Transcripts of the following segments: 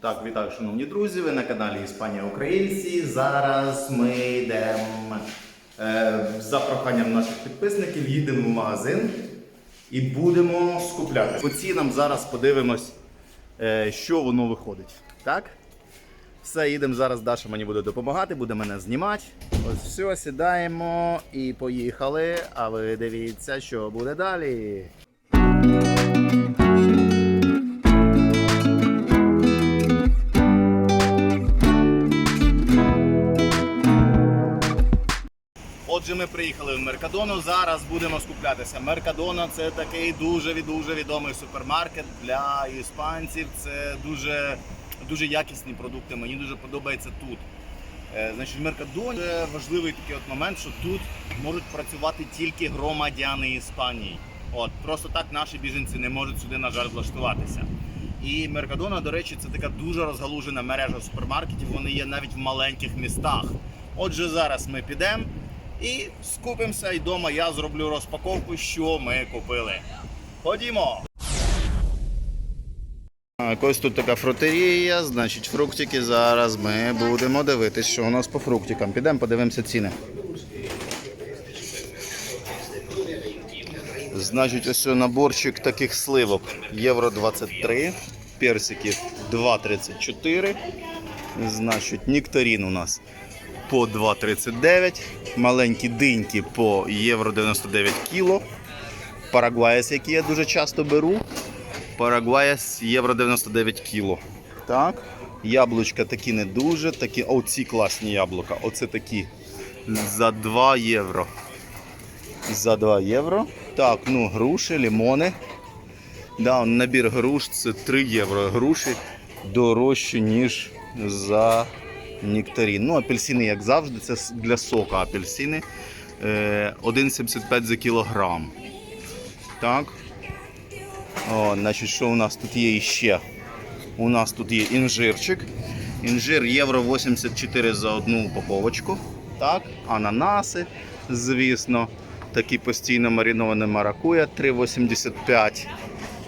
Так, вітаю, шановні друзі. Ви на каналі Іспанія Українці. Зараз ми йдемо е, за проханням наших підписників, їдемо в магазин і будемо скупляти. По цінам зараз подивимось, е, що воно виходить. Так? Все, їдемо зараз. Даша мені буде допомагати, буде мене знімати. Ось все, сідаємо і поїхали. А ви дивіться, що буде далі. Ми приїхали в Меркадону. Зараз будемо скуплятися. Меркадона це такий дуже дуже відомий супермаркет для іспанців. Це дуже дуже якісні продукти. Мені дуже подобається тут. Е, Значить, в Меркадоні це важливий такий от момент, що тут можуть працювати тільки громадяни Іспанії. От просто так наші біженці не можуть сюди, на жаль, влаштуватися. І Меркадона, до речі, це така дуже розгалужена мережа супермаркетів. Вони є навіть в маленьких містах. Отже, зараз ми підемо і скупимося, і вдома я зроблю розпаковку, що ми купили. Ходімо! Ось тут така фрутерія, значить фруктики. Зараз ми будемо дивитись, що у нас по фруктикам. Підемо, подивимося ціни. Значить, ось наборчик таких сливок. Євро 23, персиків 2,34. Значить, нектарин у нас по 2,39. Маленькі диньки по євро 99 кіло. Парагвайс, який я дуже часто беру. Парагвайс євро 99 кіло. Так. Яблучка такі не дуже. Такі, о, ці класні яблука. Оце такі за 2 євро. За 2 євро. Так, ну груші, лимони. Да, набір груш це 3 євро. Груші дорожчі, ніж за нектарин. Ну, апельсини, як завжди, це для сока апельсини. Е, 1,75 за кілограм. Так. О, значить, що у нас тут є іще? У нас тут є інжирчик. Інжир євро 84 за одну упаковочку. Так, ананаси, звісно. Такі постійно мариновані маракуя 3,85.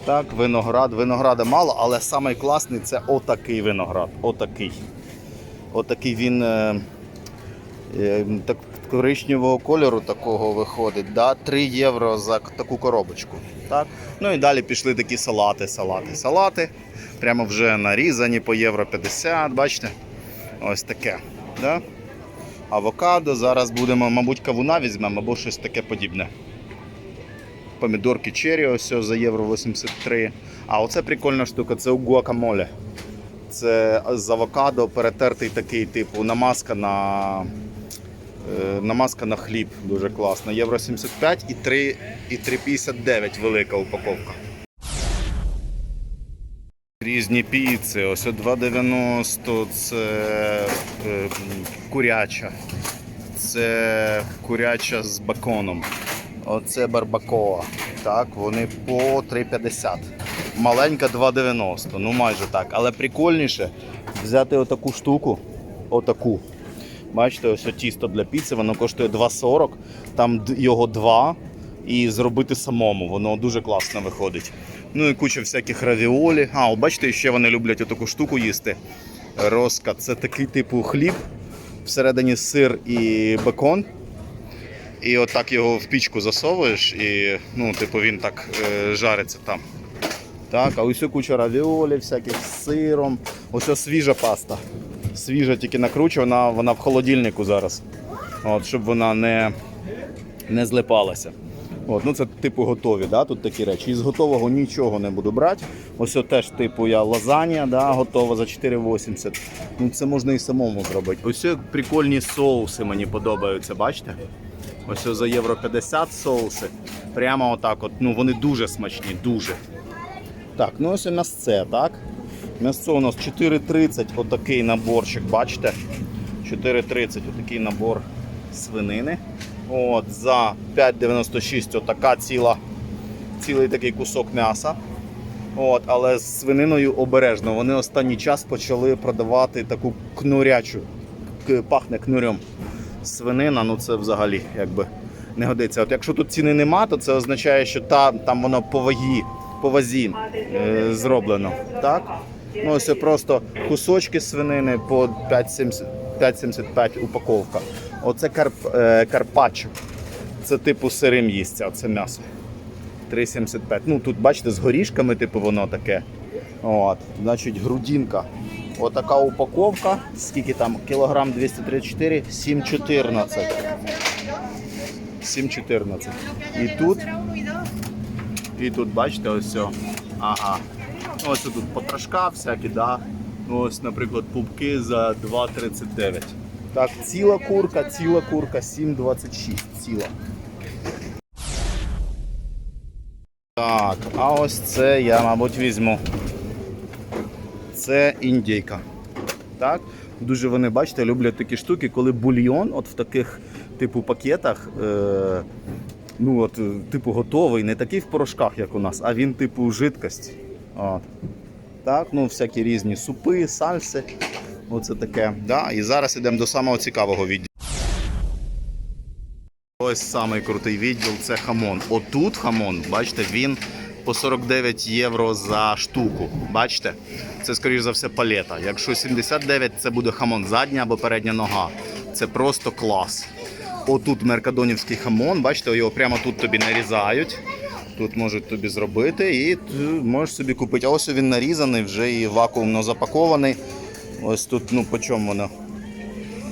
Так, виноград. Винограда мало, але самий це отакий виноград. Отакий. Отакий він е, е, так, коричневого кольору такого виходить. Да? 3 євро за таку коробочку. Так? Ну і далі пішли такі салати, салати, салати. Прямо вже нарізані по євро 50, бачите? Ось таке. Да? Авокадо. Зараз будемо, мабуть, кавуна візьмемо або щось таке подібне. Помідорки черрі ось за євро 83. А оце прикольна штука, це гуакамоле. Це з авокадо перетертий такий, типу, намазка на, е, намазка на хліб. Дуже класна. Євро 75 і 3 і 3,59 велика упаковка. Різні піци. Ось 2,90 це е, куряча. Це куряча з беконом. Оце барбакоа. Так, вони по 3,50. Маленька 2,90. Ну майже так. Але прикольніше взяти отаку штуку. Отаку. Бачите, ось тісто для піци, воно коштує 2,40. Там його два. І зробити самому. Воно дуже класно виходить. Ну і куча всяких равіолі. А, о, бачите, ще вони люблять отаку штуку їсти. Роска. Це такий типу хліб. Всередині сир і бекон. І отак його в пічку засовуєш, і ну, типу, він так е, жариться там. Так, а ось куча равіолі, всяких з сиром. Ось свіжа паста. Свіжа тільки накручена, вона в холодильнику зараз. От, щоб вона не, не злипалася. От, ну це типу готові, да? тут такі речі. Із готового нічого не буду брати. Ось теж типу я лазанія, да, готова за 4,80. Ну це можна і самому зробити. Ось прикольні соуси мені подобаються, бачите? Ось за євро 50 соуси. Прямо отак. От, ну вони дуже смачні, дуже. Так, ну ось м'ясце, так? М'ясце у нас 4,30, отакий наборчик, бачите? 4,30 отакий набор свинини. От, за 5,96 отака ціла, цілий такий кусок м'яса. От, але з свининою обережно. Вони останній час почали продавати таку кнурячу, пахне кнурем. Свинина, ну це взагалі якби не годиться. От якщо тут ціни нема, то це означає, що та, там воно по вагі, по вазі е, зроблено. Так? Ну, це просто кусочки свинини по 5,75 упаковка. Оце карп, е, карпаччо. Це типу сирим їсться, це м'ясо. 3,75. Ну тут бачите, з горішками, типу, воно таке. От, значить, грудинка. Отака упаковка. Скільки там? Кілограм 234, 7,14. 7,14. І тут, і тут, бачите, ось все. Ага. Ось тут потрошка всякі, да. Ось, наприклад, пупки за 2,39. Так, ціла курка, ціла курка, 7,26. Ціла. Так, а ось це я, мабуть, візьму. Це індійка. Так? Дуже вони, бачите, люблять такі штуки, коли бульйон от в таких типу пакетах, е, ну от, е, типу, готовий, не такий в порошках, як у нас, а він типу жидкость. От. Так, ну всякі різні супи, сальси. Оце таке. Да? І зараз йдемо до самого цікавого відділу. Ось самий крутий відділ це хамон. Отут хамон, бачите, він по 49 євро за штуку. Бачите? Це, скоріш за все, палета. Якщо 79, це буде хамон задня або передня нога. Це просто клас. Отут меркадонівський хамон, бачите, його прямо тут тобі нарізають. Тут можуть тобі зробити і можеш собі купити. А ось він нарізаний, вже і вакуумно запакований. Ось тут, ну по чому воно?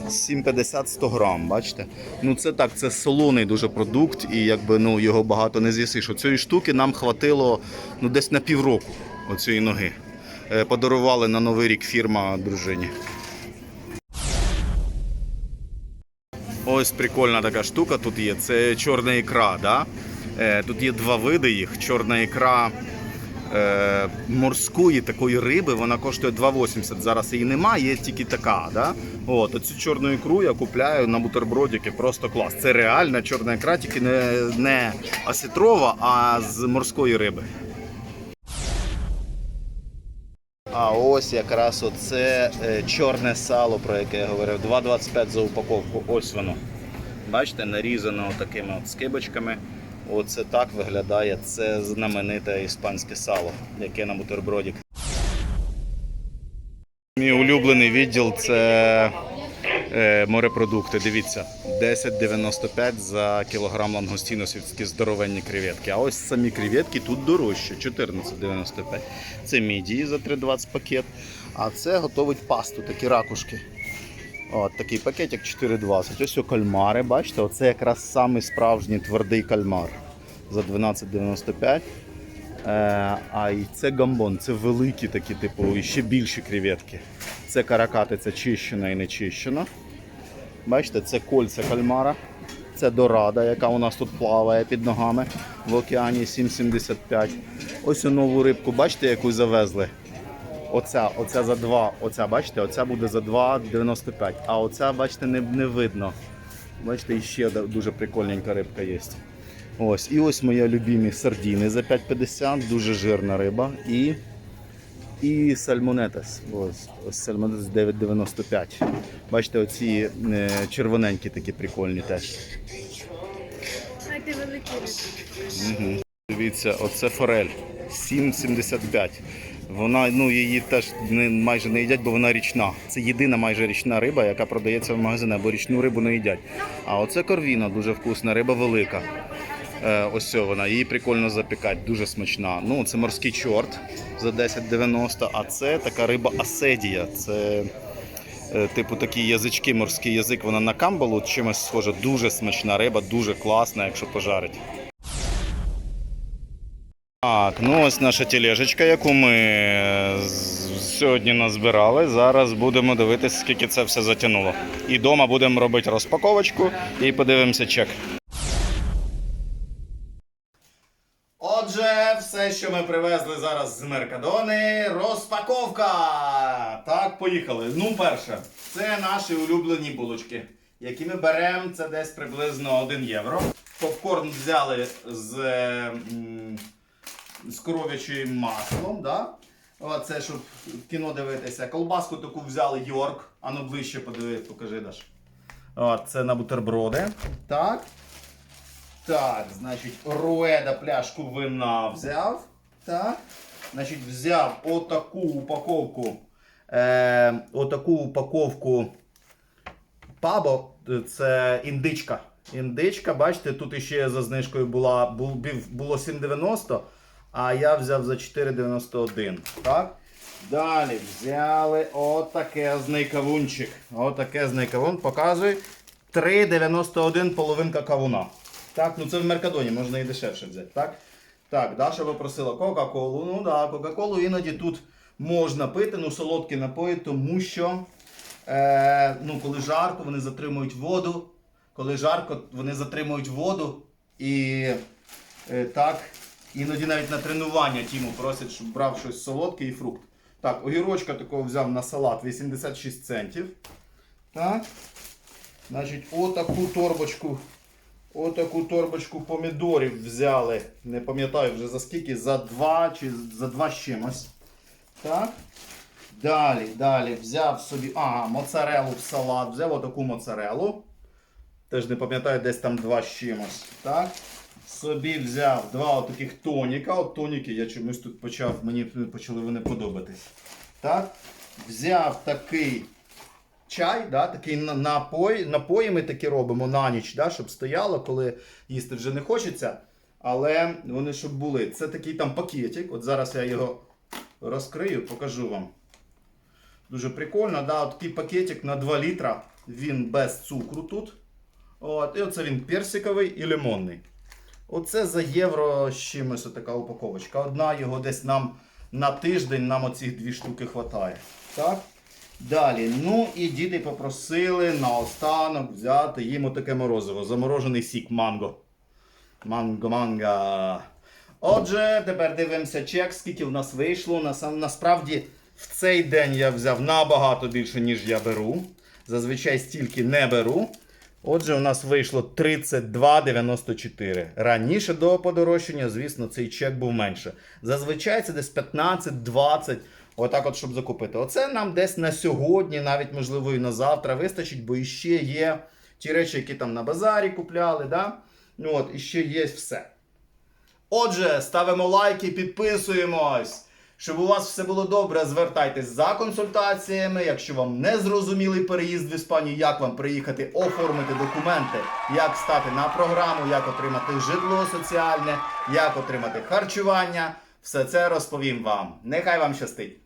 7,50-100 грам, бачите? Ну це так, це солоний дуже продукт, і якби ну його багато не з'їсиш. Оцієї штуки нам хватило ну десь на півроку оцієї ноги. Е, Подарували на новий рік фірма дружині. Ось прикольна така штука тут є. Це чорна ікра. Да? Е, Тут є два види їх. Чорна ікра е, морської такої риби, вона коштує 2,80. Зараз її немає, є тільки така. Да? От, оцю чорну ікру я купляю на бутербродики, просто клас. Це реальна чорна ікра, тільки не, не осетрова, а з морської риби. А ось якраз оце е, чорне сало, про яке я говорив. 2,25 за упаковку. Ось воно. Бачите, нарізано такими от скибочками. Оце так виглядає це знамените іспанське сало, яке на бутербродік. Мій улюблений відділ це морепродукти. Дивіться, 10,95 за кілограм лангустіносівські здоровенні креветки. А ось самі креветки тут дорожче 14,95. Це мідії за 3,20 пакет. А це готовить пасту, такі ракушки. От такий пакетик 4,20. Ось о кальмари, бачите, оце якраз самий справжній твердий кальмар за 12,95. Е, а і це гамбон, це великі такі, типу, і ще більші креветки. Це каракатиця чищена і не чищена. Бачите, це кольця кальмара. Це дорада, яка у нас тут плаває під ногами в океані 7,75. Ось нову рибку, бачите, яку завезли? Оця, оця за 2, оця, бачите, оця буде за 2,95. А оця, бачите, не, не видно. Бачите, ще дуже прикольненька рибка є. Ось, і ось мої любимі сардіни за 5,50, дуже жирна риба. І, і сальмонетас. Ось, ось сальмонетас 9,95. Бачите, оці е, червоненькі такі прикольні теж. Великі. Угу. Дивіться, оце форель 7,75. Вона ну її теж не майже не їдять, бо вона річна. Це єдина майже річна риба, яка продається в магазинах, бо річну рибу не їдять. А оце корвіна, дуже вкусна, риба велика. Е, ось вона, її прикольно запікати, дуже смачна. Ну, це морський чорт за 10,90, а це така риба аседія. Це е, типу такі язички, морський язик, вона на камбалу чимось схожа. Дуже смачна риба, дуже класна, якщо пожарить. Так, ну ось наша тележечка, яку ми е, сьогодні назбирали. Зараз будемо дивитися, скільки це все затягнуло. І вдома будемо робити розпаковочку і подивимося чек. Все, що ми привезли зараз з Меркадони, розпаковка. Так, поїхали. Ну, перше, це наші улюблені булочки, які ми беремо, це десь приблизно 1 євро. Попкорн взяли з, з коров'ячим маслом. Да? Оце, щоб кіно дивитися. Колбаску таку взяли Йорк. Ану ближче подиви, покажи Даш. От, це на бутерброди. Так. Так, значить, Руеда пляшку вина взяв. Так. Значить, взяв отаку упаковку. Е, отаку упаковку Пабо, це індичка. Індичка, бачите, тут іще за знижкою була, було 7,90, а я взяв за 4,91. Так? Далі взяли отакезний кавунчик. Отакезний кавун, показує. 3,91 половинка кавуна. Так, ну це в Меркадоні, можна і дешевше взяти. Так, так Даша попросила Кока-Колу. Ну да, Кока-Колу іноді тут можна пити, ну солодкі напої, тому що е, ну, коли жарко, вони затримують воду. Коли жарко, вони затримують воду і е, так, іноді навіть на тренування Тіму просять, щоб брав щось солодке і фрукт. Так, огірочка такого взяв на салат 86 центів. Так. Значить, отаку торбочку. Отаку торбочку помідорів взяли. Не пам'ятаю вже за скільки, за два чи за два з чимось. Так. Далі, далі взяв собі. Ага, моцарелу в салат. Взяв отаку моцарелу. Теж не пам'ятаю, десь там два з чимось. Так. Собі взяв два отаких тоніка. От тоніки я чомусь тут почав, мені почали вони подобатись. Так. Взяв такий чай, да, такий на- напой. Напої ми такі робимо на ніч, да, щоб стояло, коли їсти вже не хочеться. Але вони щоб були. Це такий там пакетик. От зараз я його розкрию, покажу вам. Дуже прикольно, да, такий пакетик на 2 літра. Він без цукру тут. От, і оце він персиковий і лимонний. Оце за євро з чимось така упаковочка. Одна його десь нам на тиждень, нам оцих дві штуки вистачає. Так? Далі. Ну і діти попросили наостанок взяти їм отаке морозиво. Заморожений сік манго. Манго-манго. Отже, тепер дивимося чек, скільки в нас вийшло. Насправді в цей день я взяв набагато більше, ніж я беру. Зазвичай стільки не беру. Отже, у нас вийшло 32,94. Раніше до подорожчання, звісно, цей чек був менше. Зазвичай це десь 15-20. Отак, от, щоб закупити. Оце нам десь на сьогодні, навіть можливо і на завтра вистачить, бо іще є ті речі, які там на базарі купляли. Да? Ну от, іще є все. Отже, ставимо лайки, підписуємось. Щоб у вас все було добре, звертайтесь за консультаціями. Якщо вам не зрозумілий переїзд в Іспанію, як вам приїхати, оформити документи, як стати на програму, як отримати житло соціальне, як отримати харчування, все це розповім вам. Нехай вам щастить!